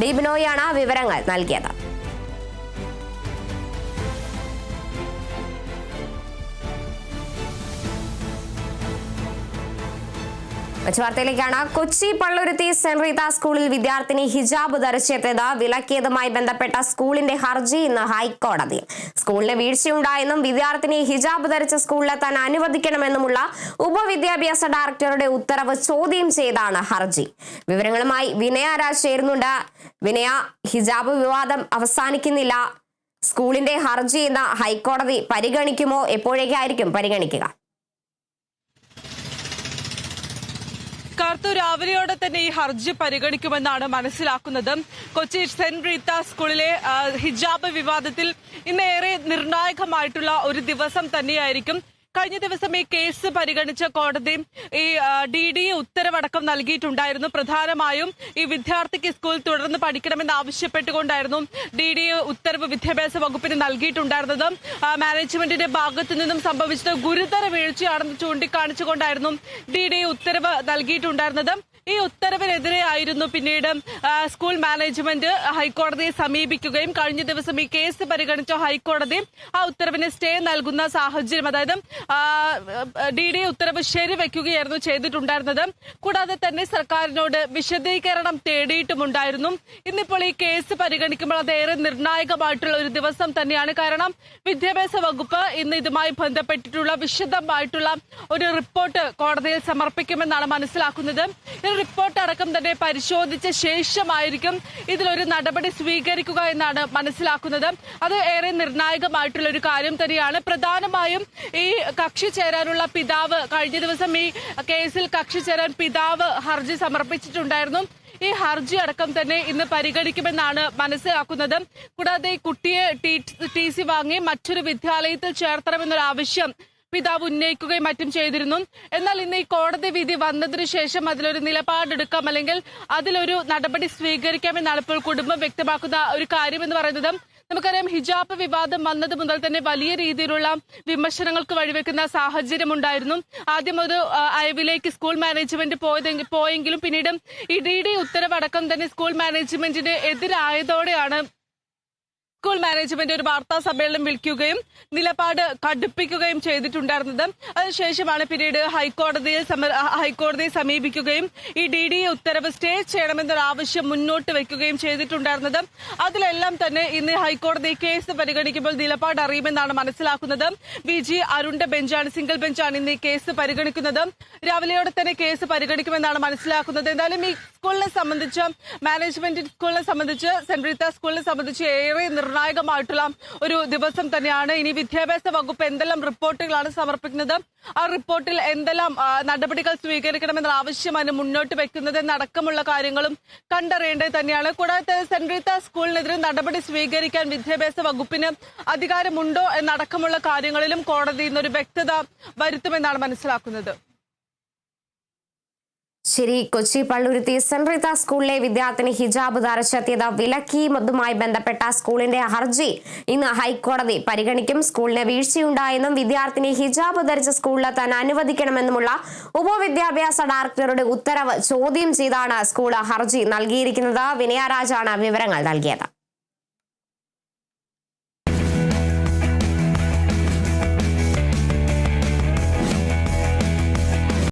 D ആ വിവരങ്ങൾ നൽകിയത്. മറ്റു കൊച്ചി പള്ളുരുത്തി സെന്റ് റീത സ്കൂളിൽ വിദ്യാർത്ഥിനി ഹിജാബ് ധരിച്ചെത്തിയത് വിലക്കിയതുമായി ബന്ധപ്പെട്ട സ്കൂളിന്റെ ഹർജി ഇന്ന് ഹൈക്കോടതിയിൽ സ്കൂളിന് വീഴ്ചയുണ്ടായെന്നും വിദ്യാർത്ഥിനി ഹിജാബ് ധരിച്ച സ്കൂളിലെത്താൻ അനുവദിക്കണമെന്നുമുള്ള ഉപവിദ്യാഭ്യാസ ഡയറക്ടറുടെ ഉത്തരവ് ചോദ്യം ചെയ്താണ് ഹർജി. വിവരങ്ങളുമായി വിനയ രാജ് ചേരുന്നുണ്ട്. വിനയ ഹിജാബ് വിവാദം അവസാനിക്കുന്നില്ല. സ്കൂളിന്റെ ഹർജി ഇന്ന് ഹൈക്കോടതി പരിഗണിക്കുമോ? എപ്പോഴേക്കായിരിക്കും പരിഗണിക്കുക? കാർത്തു രാവിലെയോടെ തന്നെ ഈ ഹർജി പരിഗണിക്കുമെന്നാണ് മനസ്സിലാക്കുന്നത്. കൊച്ചി സെന്റ് റീത്ത സ്കൂളിലെ ഹിജാബ് വിവാദത്തിൽ ഇന്നേറെ നിർണായകമായിട്ടുള്ള ഒരു ദിവസം തന്നെയായിരിക്കും. കഴിഞ്ഞ ദിവസം ഈ കേസ് പരിഗണിച്ച കോടതി ഈ ഡി ഡി ഉത്തരവടക്കം നൽകിയിട്ടുണ്ടായിരുന്നു. പ്രധാനമായും ഈ വിദ്യാർത്ഥിക്ക് സ്കൂൾ തുടർന്ന് പഠിക്കണമെന്ന് ആവശ്യപ്പെട്ടുകൊണ്ടായിരുന്നു ഡി ഡി ഉത്തരവ് വിദ്യാഭ്യാസ വകുപ്പിന് നൽകിയിട്ടുണ്ടായിരുന്നത്. മാനേജ്മെന്റിന്റെ ഭാഗത്തു നിന്നും സംഭവിച്ചത് ഗുരുതര വീഴ്ചയാണെന്ന് ചൂണ്ടിക്കാണിച്ചുകൊണ്ടായിരുന്നു ഡി ഡി ഉത്തരവ് നൽകിയിട്ടുണ്ടായിരുന്നത്. ഈ ഉത്തരവിനെതിരെ ആയിരുന്നു. പിന്നീട് സ്കൂൾ മാനേജ്മെന്റ് ഹൈക്കോടതിയെ സമീപിക്കുകയും കഴിഞ്ഞ ദിവസം ഈ കേസ് പരിഗണിച്ച ഹൈക്കോടതി ആ ഉത്തരവിന് സ്റ്റേ നൽകുന്ന സാഹചര്യം അതായത് ഡി ഡി ഉത്തരവ് ശരിവെക്കുകയായിരുന്നു ചെയ്തിട്ടുണ്ടായിരുന്നത്. കൂടാതെ തന്നെ സർക്കാരിനോട് വിശദീകരണം തേടിയിട്ടുമുണ്ടായിരുന്നു. ഇന്നിപ്പോൾ ഈ കേസ് പരിഗണിക്കുമ്പോൾ അത് ഏറെ നിർണായകമായിട്ടുള്ള ഒരു ദിവസം തന്നെയാണ്. കാരണം വിദ്യാഭ്യാസ വകുപ്പ് ഇന്ന് ഇതുമായി ബന്ധപ്പെട്ടിട്ടുള്ള വിശദമായിട്ടുള്ള ഒരു റിപ്പോർട്ട് കോടതിയിൽ സമർപ്പിക്കുമെന്നാണ് മനസ്സിലാക്കുന്നത്. ഈ റിപ്പോർട്ട് അടക്കം തന്നെ പരിശോധിച്ച ശേഷമായിരിക്കും ഇതിലൊരു നടപടി സ്വീകരിക്കുക എന്നാണ് മനസ്സിലാക്കുന്നത്. അത് ഏറെ നിർണായകമായിട്ടുള്ള ഒരു കാര്യം തന്നെയാണ്. പ്രധാനമായും ഈ കക്ഷി ചേരാനുള്ള പിതാവ് കഴിഞ്ഞ ദിവസം ഈ കേസിൽ കക്ഷി ചേരാൻ പിതാവ് ഹർജി സമർപ്പിച്ചിട്ടുണ്ടായിരുന്നു. ഈ ഹർജി അടക്കം തന്നെ ഇന്ന് പരിഗണിക്കുമെന്നാണ് മനസ്സിലാക്കുന്നത്. കൂടാതെ കുട്ടിയെ ടി സി വാങ്ങി മറ്റൊരു വിദ്യാലയത്തിൽ ചേർത്തണമെന്നൊരു ആവശ്യം പിതാവ് ഉന്നയിക്കുകയും മറ്റും ചെയ്തിരുന്നു. എന്നാൽ ഇന്ന് ഈ കോടതി വിധി വന്നതിനു ശേഷം അതിലൊരു നിലപാടെടുക്കാം അല്ലെങ്കിൽ അതിലൊരു നടപടി സ്വീകരിക്കാമെന്നാണ് ഇപ്പോൾ കുടുംബം വ്യക്തമാക്കുന്ന ഒരു കാര്യം എന്ന് പറയുന്നത്. നമുക്കറിയാം ഹിജാബ് വിവാദം വന്നത് മുതൽ തന്നെ വലിയ രീതിയിലുള്ള വിമർശനങ്ങൾക്ക് വഴിവെക്കുന്ന സാഹചര്യം ഉണ്ടായിരുന്നു. ആദ്യം ഒരു അയവിലേക്ക് സ്കൂൾ മാനേജ്മെന്റ് പോയതെങ്കിൽ പോയെങ്കിലും പിന്നീട് ഇ ഡി ഉത്തരവടക്കം തന്നെ സ്കൂൾ മാനേജ്മെന്റിന് എതിരായതോടെയാണ് സ്കൂൾ മാനേജ്മെന്റ് ഒരു വാർത്താ സമ്മേളനം വിളിക്കുകയും നിലപാട് കടുപ്പിക്കുകയും ചെയ്തിട്ടുണ്ടായിരുന്നത്. അതിനുശേഷമാണ് പിന്നീട് ഹൈക്കോടതിയെ സമ- ഹൈക്കോടതിയെ സമീപിക്കുകയും ഈ ഡി ഡി ഉത്തരവ് സ്റ്റേ ചെയ്യണമെന്നൊരു ആവശ്യം മുന്നോട്ട് വെക്കുകയും ചെയ്തിട്ടുണ്ടായിരുന്നത്. അതിലെല്ലാം തന്നെ ഇന്ന് ഹൈക്കോടതി കേസ് പരിഗണിക്കുമ്പോൾ നിലപാട് അറിയുമെന്നാണ് മനസ്സിലാക്കുന്നത്. വി ജി അരുണിന്റെ ബെഞ്ചാണ് സിംഗിൾ ബെഞ്ചാണ് ഇന്ന് ഈ കേസ് പരിഗണിക്കുന്നത്. രാവിലെയോടെ തന്നെ കേസ് പരിഗണിക്കുമെന്നാണ് മനസ്സിലാക്കുന്നത്. എന്തായാലും ഈ സ്കൂളിനെ സംബന്ധിച്ച് മാനേജ്മെന്റ് സ്കൂളിനെ സംബന്ധിച്ച് റീത്ത സ്കൂളിനെ സംബന്ധിച്ച് ഏറെ നിർണായകമായിട്ടുള്ള ഒരു ദിവസം തന്നെയാണ്. ഇനി വിദ്യാഭ്യാസ വകുപ്പ് എന്തെല്ലാം റിപ്പോർട്ടുകളാണ് സമർപ്പിക്കുന്നത്? ആ റിപ്പോർട്ടിൽ എന്തെല്ലാം നടപടികൾ സ്വീകരിക്കണമെന്ന ആവശ്യമാണ് മുന്നോട്ട് വെക്കുന്നത് എന്നടക്കമുള്ള കാര്യങ്ങളും കണ്ടറിയേണ്ടത് തന്നെയാണ്. കൂടാതെ സെന്റ് റീത്ത സ്കൂളിനെതിരെ നടപടി സ്വീകരിക്കാൻ വിദ്യാഭ്യാസ വകുപ്പിന് അധികാരമുണ്ടോ എന്നടക്കമുള്ള കാര്യങ്ങളിലും കോടതി ഇന്നൊരു വ്യക്തത വരുത്തുമെന്നാണ് മനസ്സിലാക്കുന്നത്. ശരി കൊച്ചി പള്ളുരുത്തി സെന്റ് റീത്ത സ്കൂളിലെ വിദ്യാർത്ഥിനി ഹിജാബ് ധരിച്ചെത്തിയത് വിലക്കിയതുമായി ബന്ധപ്പെട്ട സ്കൂളിന്റെ ഹർജി. ഇന്ന് ഹൈക്കോടതി പരിഗണിക്കും. സ്കൂളിന് വീഴ്ചയുണ്ടായെന്നും വിദ്യാർത്ഥിനി ഹിജാബ് ധരിച്ച സ്കൂളിൽ താൻ അനുവദിക്കണമെന്നുമുള്ള ഉപവിദ്യാഭ്യാസ ഡയറക്ടറുടെ ഉത്തരവ് ചോദ്യം ചെയ്താണ് സ്കൂൾ ഹർജി നൽകിയിരിക്കുന്നത്. വിനയരാജാണ് വിവരങ്ങൾ നൽകിയത്.